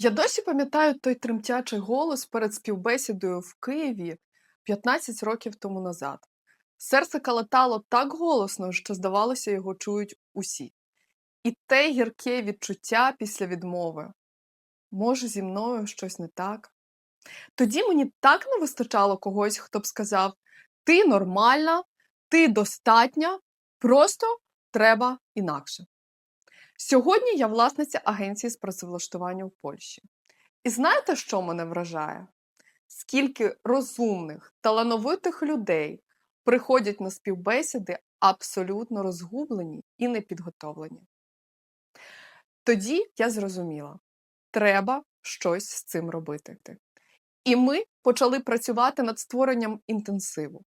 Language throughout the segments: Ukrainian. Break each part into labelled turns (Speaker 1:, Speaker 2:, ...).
Speaker 1: Я досі пам'ятаю той тремтячий голос перед співбесідою в Києві 15 років тому назад. Серце калатало так голосно, що, здавалося, його чують усі. І те гірке відчуття після відмови. Може, зі мною щось не так? Тоді мені так не вистачало когось, хто б сказав: ти нормальна, ти достатня, просто треба інакше. Сьогодні я власниця агенції з працевлаштування в Польщі. І знаєте, що мене вражає? Скільки розумних, талановитих людей приходять на співбесіди абсолютно розгублені і непідготовлені. Тоді я зрозуміла, треба щось з цим робити. І ми почали працювати над створенням інтенсиву.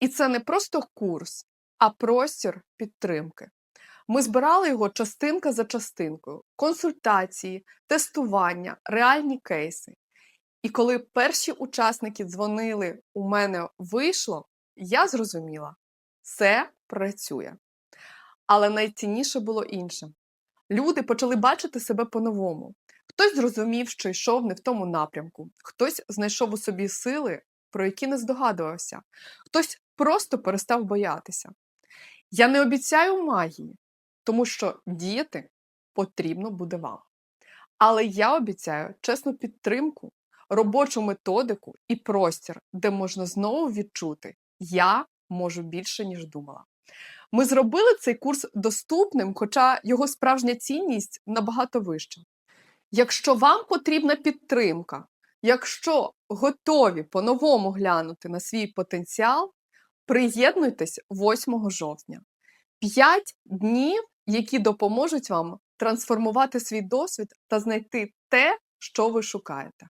Speaker 1: І це не просто курс, а простір підтримки. Ми збирали його частинка за частинкою: консультації, тестування, реальні кейси. І коли перші учасники дзвонили, у мене вийшло, я зрозуміла, це працює. Але найцінніше було інше. Люди почали бачити себе по-новому. Хтось зрозумів, що йшов не в тому напрямку, хтось знайшов у собі сили, про які не здогадувався, хтось просто перестав боятися. Я не обіцяю магії, тому що діяти потрібно буде вам. Але я обіцяю чесну підтримку, робочу методику і простір, де можна знову відчути, я можу більше, ніж думала. Ми зробили цей курс доступним, хоча його справжня цінність набагато вища. Якщо вам потрібна підтримка, якщо готові по-новому глянути на свій потенціал, приєднуйтесь 8 жовтня. 5 днів, які допоможуть вам трансформувати свій досвід та знайти те, що ви шукаєте.